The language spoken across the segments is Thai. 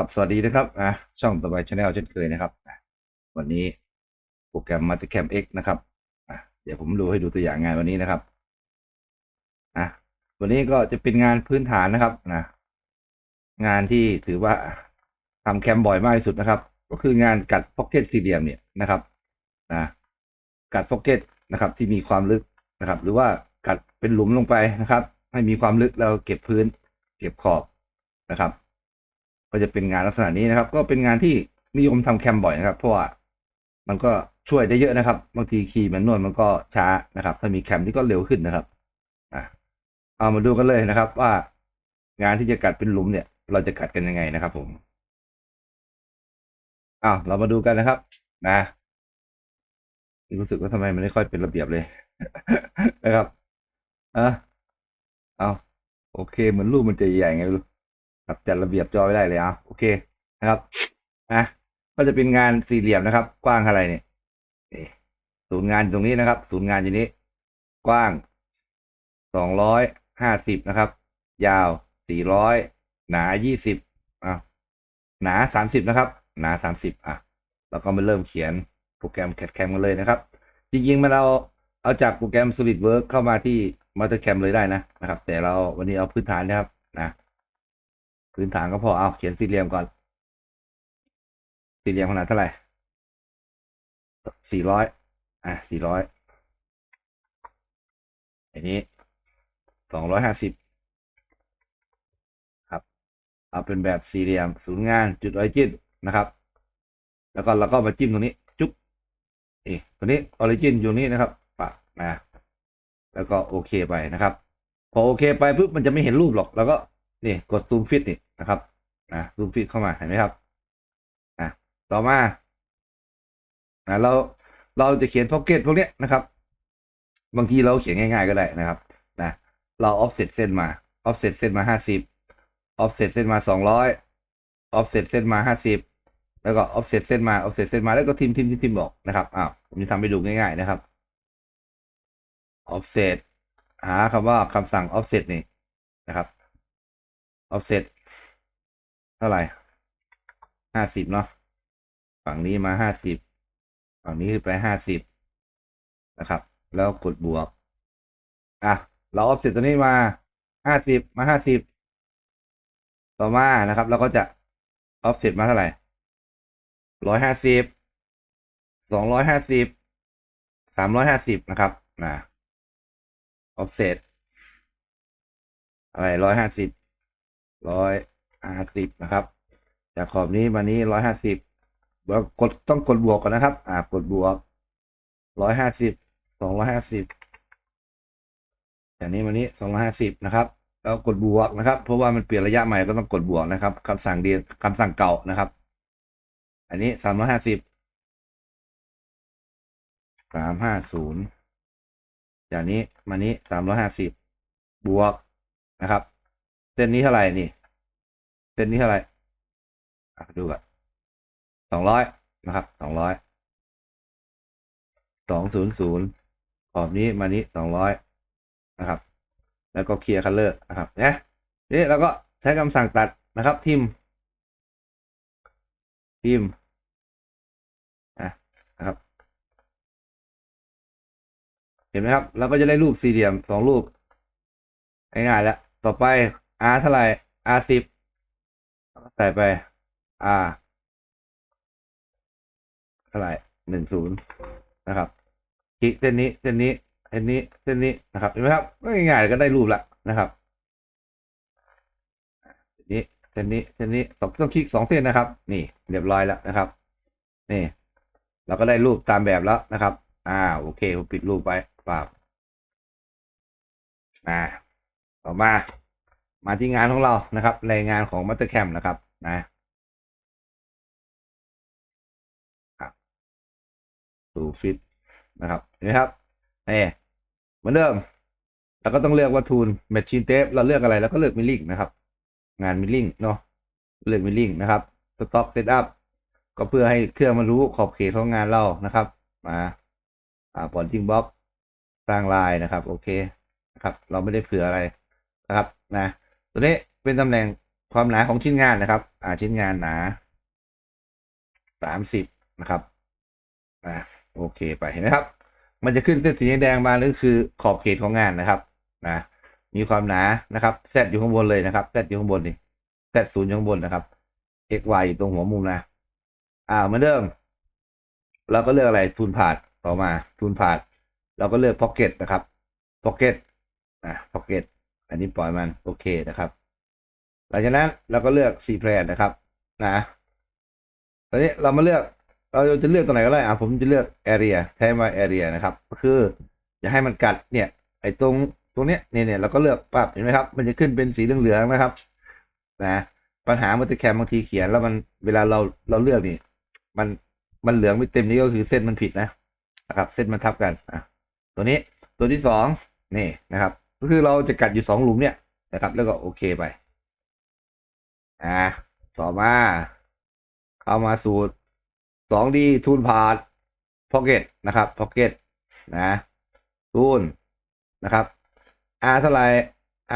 ครับ สวัสดีนะครับ อะ ช่องต่อไปชาแนลเช่นเคยนะครับ วันนี้โปรแกรม Mastercam X นะครับ อะ เดี๋ยวผมดูให้ดูตัวอย่างงานวันนี้นะครับ อะ วันนี้ก็จะเป็นงานพื้นฐานนะครับ นะ งานที่ถือว่าทำแคมบ่อยมากที่สุดนะครับ ก็คืองานกัดพ็อกเก็ตสี่เหลี่ยมเนี่ยนะครับ นะ กัดพ็อกเก็ตนะครับ ที่มีความลึกนะครับ หรือว่ากัดเป็นหลุมลงไปนะครับ ให้มีความลึกแล้วเก็บพื้น เก็บขอบนะครับ ก็จะเป็นงานลักษณะนี้นะครับ ก็เป็นงานที่นิยมทำแคมบ่อยนะครับ เพราะว่ามันก็ช่วยได้เยอะนะครับ บางทีคีย์แมนนวลมันก็ช้านะครับ ถ้ามีแคมที่ก็เร็วขึ้นนะครับอะเอามาดูกันเลยนะครับ ว่างานที่จะกัดเป็นหลุมเนี่ย เราจะกัดกันยังไงนะครับ ผมอ้าวเรามาดูกันนะครับ นะรู้สึกว่าทำไมมันไม่ค่อยเป็นระเบียบเลยนะครับอะเอาโอเค เหมือนรูปมันจะใหญ่ไงไม่รู้ ครับจัดระเบียบจอไว้ได้เลยอะโอเคนะครับนะก็จะเป็นงานสี่เหลี่ยมนะครับ กว้างเท่าไหร่เนี่ยศูนย์งานตรงนี้นะครับ ศูนย์งานอยู่นี้ กว้างสองร้อยห้าสิบนะครับ ยาวสี่ร้อยหนายี่สิบอะหนาสามสิบนะครับ หนาสามสิบอะแล้วก็มาเริ่มเขียนโปรแกรมแคดแคมกันเลยนะครับ จริงๆมันเราเอาจากโปรแกรม SolidWorks เข้ามาที่ MasterCam เลยได้นะนะครับ แต่เราวันนี้เอาพื้นฐานนะครับนะ พื้นฐานก็พอเอาเขียนสี่เหลี่ยมก่อน สี่เหลี่ยมขนาดเท่าไหร่สี่ร้อยอะสี่ร้อยอันนี้สองร้อยห้าสิบครับ เอาเป็นแบบสี่เหลี่ยมศูนย์งานจุดออริจินนะครับ แล้วก็เราก็มาจิ้มตรงนี้ จุ๊บเอ๊ตัวนี้ออริจินอยู่นี้นะครับปะนะแล้วก็โอเคไปนะครับ พอโอเคไปปุ๊บมันจะไม่เห็นรูปหรอก แล้วก็ นี่กดซูมฟิตนี่นะครับนะซูมฟิตเข้ามาเห็นไหมครับอะต่อมาอะเราเราจะเขียนพ็อกเก็ตพวกเนี้ยนะครับ บางทีเราเขียนง่าย ๆก็ได้นะครับนะเราออฟเซตเส้นมาออฟเซตเส้นมาห้าสิบออฟเซตเส้นมาสองร้อยออฟเซตเส้นมาห้าสิบแล้วก็ออฟเซตเส้นมาออฟเซตเส้นมาแล้วก็ทิมทิมทิมทิมบอกนะครับอ้าวผมจะทำให้ดูง่ายๆนะครับ offset หาคำว่าคำสั่ง offset นี่นะครับ offset เท่าไหร่ห้าสิบเนาะฝั่งนี้มาห้าสิบฝั่งนี้ไปห้าสิบนะครับ แล้วกดบวก อะ เรา offset ตัวนี้มาห้าสิบมาห้าสิบต่อมานะครับเราก็จะ offset มาเท่าไหร่ร้อยห้าสิบสองร้อยห้าสิบสามร้อยห้าสิบนะครับนะ offset อะไรร้อยห้าสิบ ร้อยห้าสิบนะครับ จากขอบนี้มานี้ร้อยห้าสิบแล้วกดต้องกดบวกก่อนนะครับ อ่ากดบวกร้อยห้าสิบสองร้อยห้าสิบจากนี้มานี้สองร้อยห้าสิบนะครับแล้วกดบวกนะครับ เพราะว่ามันเปลี่ยนระยะใหม่ก็ต้องกดบวกนะครับคำสั่งเดียคำสั่งเก่านะครับ อันนี้สามร้อยห้าสิบสามห้าศูนย์จากนี้มานี้สามร้อยห้าสิบบวกนะครับ ส้นนี้เท่าไหร่นี่ เส้นนี้เท่าไหร่ดูก่อนสองร้อยนะครับ สองร้อย สองศูนย์ศูนย์ขอบนี้มานี้สองร้อยนะครับ แล้วก็เคลียร์คัลเลอร์นะครับเนี่ยนี่เราก็ใช้คำสั่งตัดนะครับ พิมพ์ พิมพ์อะนะครับ เห็นไหมครับ เราก็จะได้รูปสี่เหลี่ยมสองรูปง่ายๆแล้ว ต่อไป r เท่าไหร่ r สิบใส่ไป r เท่าไหร่หนึ่งศูนย์นะครับคลิกเส้นนี้เส้นนี้เส้นนี้เส้นนี้นะครับเห็นไหมครับง่ายๆก็ได้รูปละนะครับนี้เส้นนี้เส้นนี้ต้องต้องคลิกสองเส้นนะครับ นี่เรียบร้อยแล้วนะครับ นี่ เราก็ได้รูปตามแบบแล้วนะครับ อ่าโอเคผมปิดรูปไปปรับอ่าต่อมา มาที่งานของเรานะครับรายงานของ Mastercam นะครับนะครับดูฟิตนะครับเห็นไหมครับนี่เหมือนเดิมเราก็ต้องเลือกว่าทูล Machine Tape เราเลือกอะไรแล้วก็เลือกมิลลิ่งนะครับ งานมิลลิ่งเนาะเลือกมิลลิ่งนะครับ Stock Setup ก็เพื่อให้เครื่องมันรู้ขอบเขตของงานเรานะครับ มาอ่าปอนจิ้งบล็อกสร้างลายนะครับ โอเคนะครับ เราไม่ได้เผื่ออะไรนะครับ นะ ตัวนี้เป็นตำแหน่งความหนาของชิ้นงานนะครับ อ่าชิ้นงานหนาสามสิบนะครับอ่าโอเคไปเห็นไหมครับ มันจะขึ้นเส้นสีแดงมานั่นคือขอบเขตของงานนะครับนะมีความหนานะครับแซดอยู่ข้างบนเลยนะครับแซดอยู่ข้างบนนี่แซดศูนย์อยู่ข้างบนนะครับ x y อยู่ตรงหัวมุมนะ อ่าเหมือนเดิมเราก็เลือกอะไรทูนผาดต่อมาทูนผาดเราก็เลือกพ็อกเก็ตนะครับพ็อกเก็ตอ่าพ็อกเก็ต อันนี้ปล่อยมันโอเคนะครับ หลังจากนั้นเราก็เลือกซีแพรนนะครับนะตอนนี้เรามาเลือกเราจะเลือกตรงไหนก็ได้อะผมจะเลือก area ใช้มา area นะครับ ก็คืออย่าให้มันกัดเนี่ย ไอ้ตรงตรงเนี้ยเนี่ยเนี่ยเราก็เลือกปั๊บเห็นไหมครับ มันจะขึ้นเป็นสีเหลืองๆนะครับ นะปัญหามัลติแคมบางทีเขียนแล้วมันเวลาเราเราเลือกนี่ มันมันเหลืองไม่เต็มนี้ก็คือเส้นมันผิดนะนะครับ เส้นมันทับกันอะตัวนี้ตัวที่สองนี่นะครับ ก็คือเราจะกัดอยู่สองหลุมเนี่ยนะครับ แล้วก็โอเคไปอ่าต่อมา เข้ามาสูตรสองดีทูนพาดพ็อกเก็ตนะครับพ็อกเก็ตนะทูนนะครับ R เท่าไหร่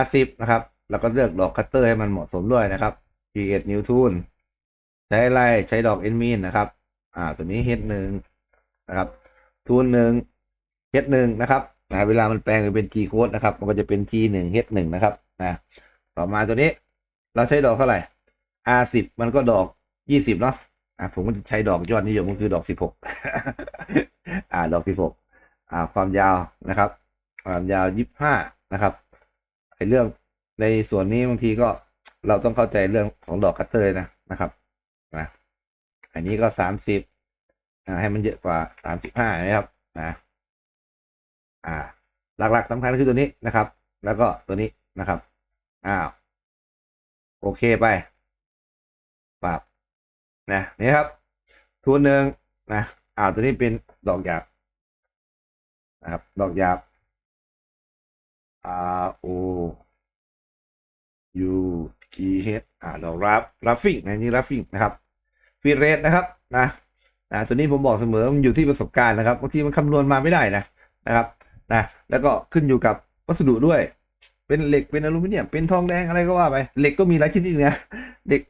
R สิบนะครับ แล้วก็เลือกดอกคัตเตอร์ให้มันเหมาะสมด้วยนะครับ G 1นิ้วทูนใช้อะไรใช้ดอกเอ็นมีนนะครับ อ่า ตัวนี้เฮดหนึ่งนะครับ ทูนหนึ่งเฮดหนึ่งนะครับ นะเวลามันแปลงเป็น G โค้ดนะครับ มันก็จะเป็น G หนึ่งเฮหนึ่งนะครับนะต่อมาตัวนี้เราใช้ดอกเท่าไหร่ R สิบมันก็ดอกยี่สิบเนาะอ่าผมก็ใช้ดอกยอดนิยมก็คือดอกสิบหกอ่าดอกสิบหกอ่า ความยาวนะครับ ความยาวยี่ห้านะครับไอเรื่องในส่วนนี้บางทีก็เราต้องเข้าใจเรื่องของดอกคัตเตอร์นะนะครับนะอันนี้ก็สามสิบให้มันเยอะกว่าสามสิบห้านะครับนะ อ่า หลักๆสำคัญคือตัวนี้นะครับ แล้วก็ตัวนี้นะครับอ้าวโอเคไปปรับนะนี่ครับทุนหนึ่งนะอ้าวตัวนี้เป็นดอกหยาบนะครับ ดอกหยาบ R O U G H อ่าดอกรับรับฟิกนะนี่รับฟิกนะครับฟีเรทนะครับนะนะตัวนี้ผมบอกเสมอมันอยู่ที่ประสบการณ์นะครับบางทีมันคำนวณมาไม่ได้นะนะครับ นะแล้วก็ขึ้นอยู่กับวัสดุด้วย เป็นเหล็กเป็นอลูมิเนียมเป็นทองแดงอะไรก็ว่าไปเหล็กก็มีหลายชนิดนะเหล็ก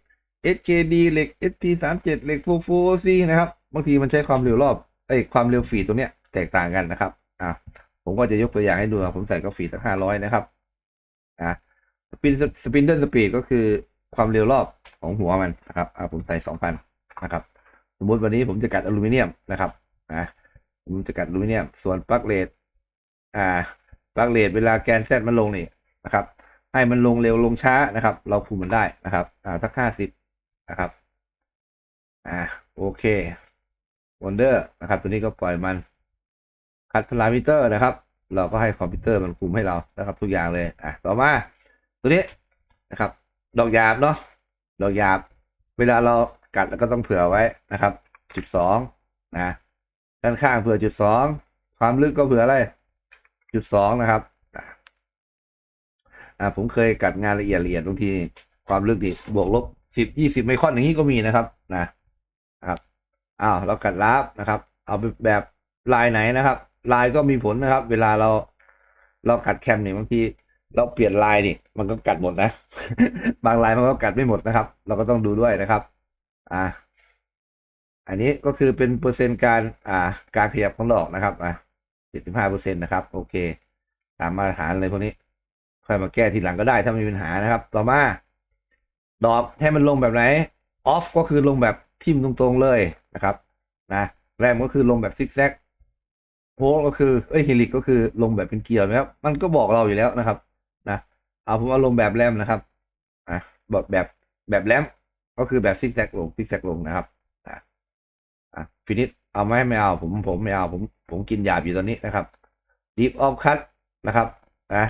SKD เหล็ก ST 3 7 เหล็ก 44C นะครับบางทีมันใช้ความเร็วรอบไอ้ความเร็วฝีตรงเนี้ยแตกต่างกันนะครับอ่าผมก็จะยกตัวอย่างให้ดูผมใส่กราฟีสักห้าร้อยนะครับอะสปินสปินเดิลสปีดก็คือความเร็วรอบของหัวมันนะครับอ่าผมใส่สองพันนะครับ สมมุติวันนี้ผมจะกัดอลูมิเนียมนะครับอะผมจะกัดอลูมิเนียม ส่วนปลั๊กเลด อ่าลักเลดเวลาแกนแซดมันลงนี่นะครับ ให้มันลงเร็วลงช้านะครับ เราคุมมันได้นะครับ อ่าสักห้าสิบนะครับ อ่าโอเควันเดอร์นะครับ ตัวนี้ก็ปล่อยมันคัดพารามิเตอร์นะครับ เราก็ให้คอมพิวเตอร์มันคุมให้เรานะครับ ทุกอย่างเลย อะต่อมา ตัวนี้นะครับ ดอกหยาบเนาะดอกหยาบ เวลาเรากัดแล้วก็ต้องเผื่อไว้นะครับจุดสองนะด้านข้างเผื่อจุดสองความลึกก็เผื่ออะไร จุดสองนะครับอ่าผมเคยกัดงานละเอียดละเอียดบางทีความลึกดิบวกลบสิบยี่สิบไมครอนอย่างนี้ก็มีนะครับนะครับอ้าวเรากัดลาบนะครับ เอาแบบลายไหนนะครับ ลายก็มีผลนะครับ เวลาเราเรากัดแคมเนี่ยบางทีเราเปลี่ยนลายนี่มันก็กัดหมดนะ บางลายมันก็กัดไม่หมดนะครับ เราก็ต้องดูด้วยนะครับ อ่า อันนี้ก็คือเป็นเปอร์เซ็นต์การ อ่า การขยับของดอกนะครับอ่า จ็ดสิบห้าเปอร์เซ็นต์นะครับ โอเค ตามมาตรฐานเลยพวกนี้ ค่อยมาแก้ทีหลังก็ได้ถ้าไม่มีปัญหานะครับ ต่อมา ดอกให้มันลงแบบไหน ออฟก็คือลงแบบทิ่มตรงๆเลยนะครับ นะแรมก็คือลงแบบซิกแซกโพก็คือเอ้ยเฮลิกก็คือลงแบบเป็นเกียวนะครับ มันก็บอกเราอยู่แล้วนะครับ นะเอาผมเอาลงแบบแรมนะครับอะแบบแบบแบบแรมก็คือแบบซิกแซกลงซิกแซกลงนะครับอะฟินิชเอาไหมไม่เอาผมผมไม่เอาผม ผมกินหยาบอยู่ตอนนี้นะครับดีฟออฟคัตนะครับนะ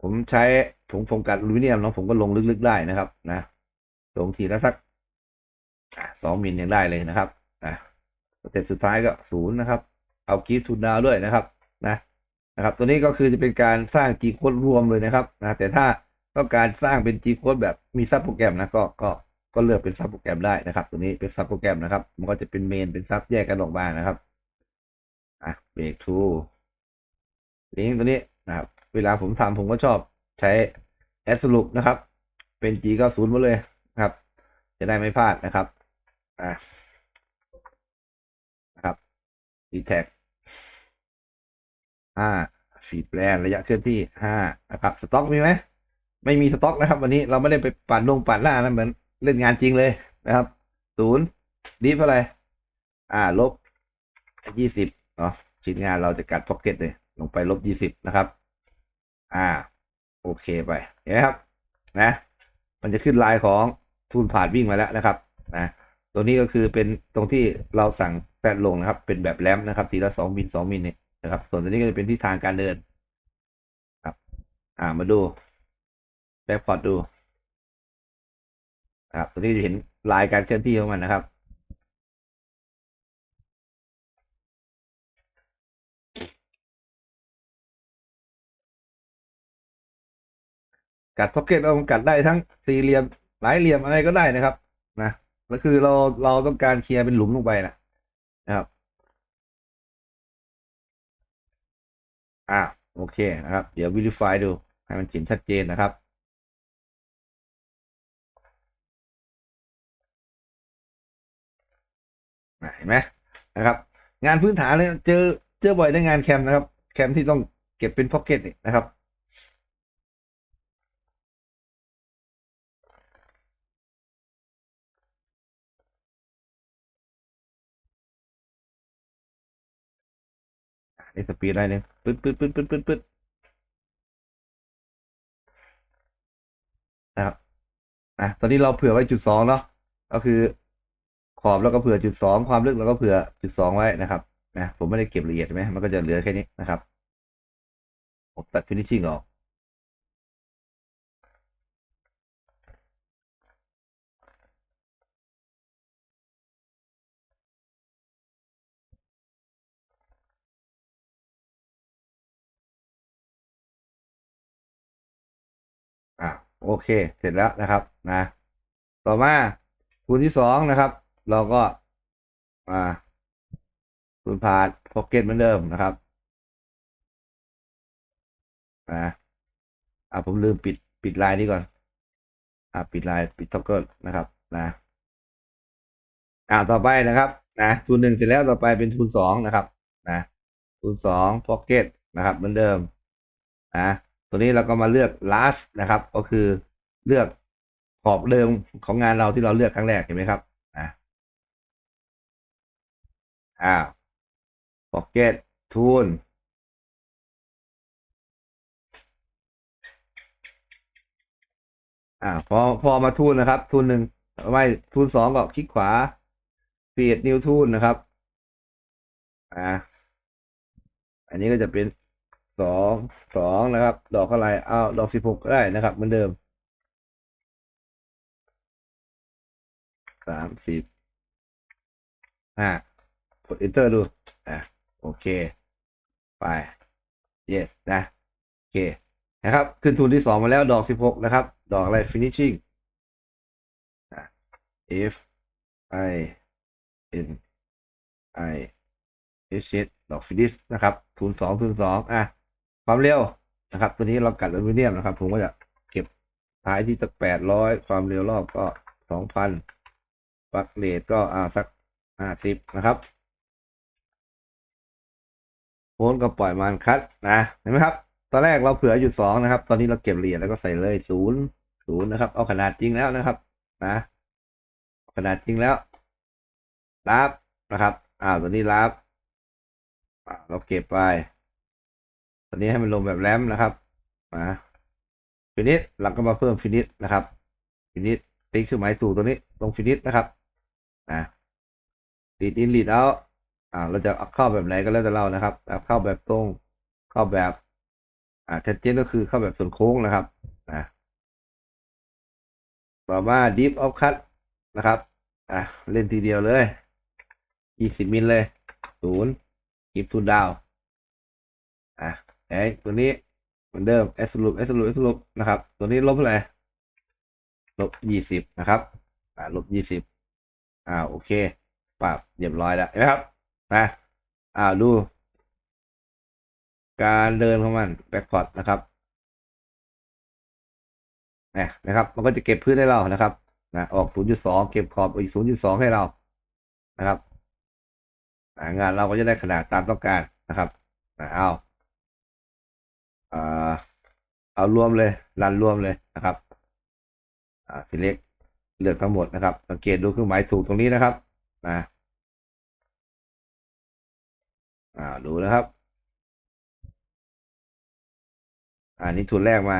ผมใช้ผมผมกัดอลูมิเนียมเนาะผมก็ลงลึกๆได้นะครับ นะลงทีละสักสองมิลยังได้เลยนะครับอะสเต็ปสุดท้ายก็ศูนย์นะครับ เอากีฟทูดาวด้วยนะครับ นะนะครับ ตัวนี้ก็คือจะเป็นการสร้าง G โค้ดรวมเลยนะครับนะแต่ถ้าต้องการสร้างเป็น G โค้ดแบบมีซับโปรแกรมนะก็ก็ก็เลือกเป็นซับโปรแกรมได้นะครับ ตัวนี้เป็นซับโปรแกรมนะครับ มันก็จะเป็นเมนเป็นซับแยกกันออกมานะครับ อะเบรกทูลิงตัวนี้นะครับ เวลาผมทำผมก็ชอบใช้แอดสรุปนะครับไปเป็น G90 หมดเลยนะครับ จะได้ไม่พลาดนะครับอ่านะครับ d t แท็กห้าฟีดแปลนระยะเคลื่อนที่ห้านะครับ สต็อกมีไหม ไม่มีสต็อกนะครับ วันนี้เราไม่ได้ไปปั่นลงปั่นหน้านะเหมือนเล่นงานจริงเลยนะครับศูนย์ดีเท่าไหร่อ่า ลบยี่สิบ เนาะชิ้นงานเราจะกัดพ็อกเก็ตเลยลงไปลบยี่สิบนะครับ อ่า โอเคไปเห็นไหมครับนะ มันจะขึ้นลายของทุนผ่านวิ่งมาแล้วนะครับนะตัวนี้ก็คือเป็นตรงที่เราสั่งแซดลงนะครับ เป็นแบบแรมนะครับทีละสองมิลสองมิลเนี่ยนะครับ ส่วนตัวนี้ก็จะเป็นทิศทางการเดินครับ อ่ามาดูแบ็กพอร์ตดูนะครับตัวนี้จะเห็นลายการเคลื่อนที่ของมันนะครับ กัดพ็อกเก็ตเรากัดได้ทั้งสี่เหลี่ยมหลายเหลี่ยมอะไรก็ได้นะครับ นะแล้วคือเราเราต้องการเคลียร์เป็นหลุมลงไปนะนะครับอ่าโอเคนะครับ เดี๋ยว verify ดู ให้มันเห็นชัดเจนนะครับเห็นไหมนะครับ งานพื้นฐานเลยเจอเจอบ่อยในงานแคมป์นะครับ แคมป์ที่ต้องเก็บเป็นพ็อกเก็ตนี่นะครับ ไอ้สปีดได้เนี่ยปึ๊ดปึ๊ดปึ๊ดปึ๊ดปึ๊ดปึ๊ดนะครับอะตอนนี้เราเผื่อไว้จุดสองเนาะก็คือขอบแล้วก็เผื่อจุดสองความลึกแล้วก็เผื่อจุดสองไว้นะครับนะผมไม่ได้เก็บละเอียดใช่ไหมมันก็จะเหลือแค่นี้นะครับผมตัดฟินิชชิ่งออก โอเค เสร็จแล้วนะครับนะ ต่อมาคูณที่สองนะครับ เราก็มาคูณผ่านพ็อกเก็ตเหมือนเดิมนะครับนะอะผมลืมปิดปิดลายนี้ก่อน อะปิดลายปิดท็อกเกิลนะครับนะอ่าต่อไปนะครับนะทุนหนึ่งเสร็จแล้วต่อไปเป็นทุนสองนะครับ นะทุนสองพ็อกเก็ตนะครับ เหมือนเดิมนะ ตัวนี้เราก็มาเลือก last นะครับ ก็คือเลือกขอบเดิมของงานเราที่เราเลือกครั้งแรกเห็นไหมครับนะอ่า pocket ทุนอ่าพอพอมาทุนนะครับทุนหนึ่งไม่ทุนสองก็คลิกขวา create new ทุนนะครับ อ่า อันนี้ก็จะเป็น สองสองนะครับ ดอกอะไรเอาดอกสิบหกก็ได้นะครับ เหมือนเดิมสามสิบห้ากด enter ดูอะโอเค ไป เย s นะ โอเค นะครับ ขึ้นทุนที่สองมาแล้วดอกสิบหกนะครับ ดอกอะไร finishing f i n i h s ดอก finish นะครับ ทุนสองทุนสองอะ ความเร็วนะครับ ตัวนี้เรากัดอลูมิเนียมนะครับ ผมก็จะเก็บท้ายที่สักแปดร้อยความเร็วรอบก็สองพันปักเลทก็อ่าสักห้าสิบนะครับโค้นก็ปล่อยมันคัดนะเห็นไหมครับ ตอนแรกเราเผื่อหยุดสองนะครับ ตอนนี้เราเก็บละเอียดแล้วก็ใส่เลยศูนย์ศูนย์นะครับ เอาขนาดจริงแล้วนะครับ นะขนาดจริงแล้วรับนะครับอ้าวตัวนี้รับเราเก็บไป ตอนนี้ให้มันลงแบบแรมนะครับมาฟินิชหลังก็มาเพิ่มฟินิชนะครับฟินิชติ๊กคือหมายถูกตัวนี้ลงฟินิชนะครับนะลีดอินลีดเอาอ่าเราจะเข้าแบบไหนก็แล้วแต่เรานะครับแบบเข้าแบบตรงเข้าแบบอ่าแทนเจนก็คือเข้าแบบส่วนโค้งนะครับนะต่อมาดิฟออฟคัตนะครับอะเล่นทีเดียวเลยยี่สิบมิลเลยศูนย์กิฟทูดาวอะ ไอ้ตัวนี้เหมือนเดิม absolute absolute absolute นะครับ ตัวนี้ลบเท่าไหร่ลบยี่สิบนะครับ อ่าลบยี่สิบอ่าโอเคปรับเรียบร้อยแล้วนไหมครับนะอ่าดู การเดินของมันแบ็กพอร์ตนะครับนะนะครับ มันก็จะเก็บพื้นให้เรานะครับนะออก0.2เก็บขอบอีก0.2ให้เรานะครับงานเราก็จะได้ขนาดตามต้องการนะครับเอา อ่าเอารวมเลยรันรวมเลยนะครับอ่า select เลือกทั้งหมดนะครับ สังเกตดูเครื่องหมายถูกตรงนี้นะครับนะอ่าดูนะครับ อันนี้ทุนแรกมา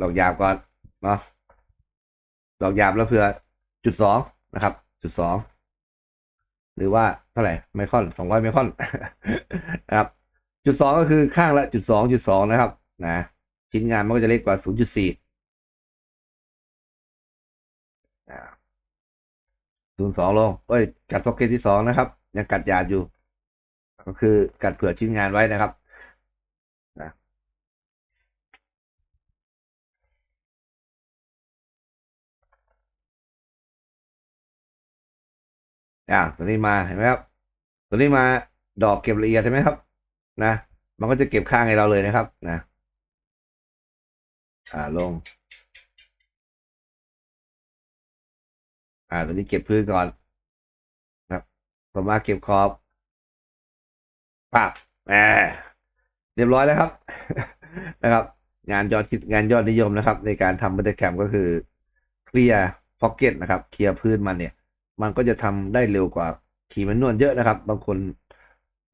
ดอกหยาบก่อนเนาะดอกหยาบแล้วเผื่อจุดสองนะครับ จุดสองหรือว่าเท่าไหร่ไมครอนสองร้อยไมครอนนะครับ จุดสองก็คือข้างละจุดสองจุดสองนะครับ นะชิ้นงานมันก็จะเล็กกว่าศูนย์จุดสี่ศูนย์สองลงเอ้ยกัดพ็อกเก็ตที่สองนะครับ ยังกัดหยาบอยู่ ก็คือกัดเผื่อชิ้นงานไว้นะครับนะอ่าตัวนี้มาเห็นไหมครับ ตัวนี้มาดอกเก็บละเอียดใช่ไหมครับ นะ มันก็จะเก็บข้างให้เราเลยนะครับ นะ อ่าลง อ่าตัวนี้เก็บพื้นก่อนครับต่อมาเก็บขอบปับแหมเรียบร้อยแล้วครับ นะครับ งานยอดคิดงานยอดนิยมนะครับ ในการทำบัตเตอร์แคมก็คือเคลียร์พ็อกเก็ตนะครับ เคลียร์พื้นมันเนี่ย มันก็จะทำได้เร็วกว่าขี่มันนวลเยอะนะครับ บางคน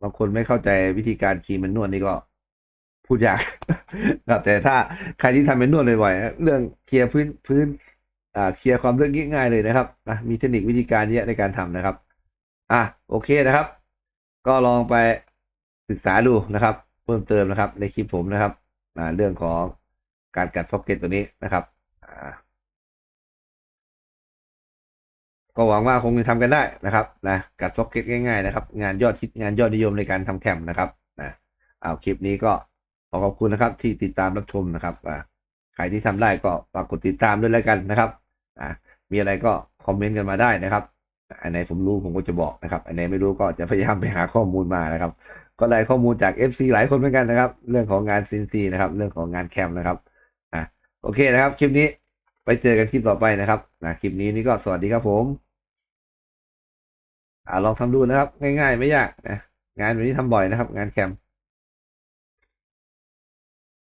บางคนไม่เข้าใจวิธีการขีมันนวลนี่ก็พูดยากครับแต่ถ้าใครที่ทำเป็นนวดบ่อยๆเรื่องเคลียร์พื้นพื้นเคลียร์ความเรื่องง่ายๆเลยนะครับนะมีเทคนิควิธีการเยอะในการทำนะครับ อะโอเคนะครับ ก็ลองไปศึกษาดูนะครับ เพิ่มเติมนะครับ ในคลิปผมนะครับเรื่องของการกัดพ็อกเก็ตตัวนี้นะครับ ก็หวังว่าคงจะทำกันได้นะครับนะกัดพ็อกเก็ตง่ายๆนะครับ งานยอดฮิตงานยอดนิยมในการทำแคมป์นะครับนะเอาคลิปนี้ก็ขอขอบคุณนะครับ ที่ติดตามรับชมนะครับอ่าใครที่ทำได้ก็ฝากกดติดตามด้วยแล้วกันนะครับอ่ามีอะไรก็คอมเมนต์กันมาได้นะครับอันไหนผมรู้ผมก็จะบอกนะครับ อันไหนไม่รู้ก็จะพยายามไปหาข้อมูลมานะครับ ก็ได้ข้อมูลจาก FC หลายคนเหมือนกันนะครับ เรื่องของงานซินซีนะครับ เรื่องของงานแคมป์นะครับอะโอเคนะครับ คลิปนี้ไปเจอกันคลิปต่อไปนะครับนะคลิปนี้นี่ก็สวัสดีครับผม อ่าลองทำดูนะครับ ง่าย ๆ ไม่ยากนะงานแบบนี้ทำบ่อยนะครับ งานแคม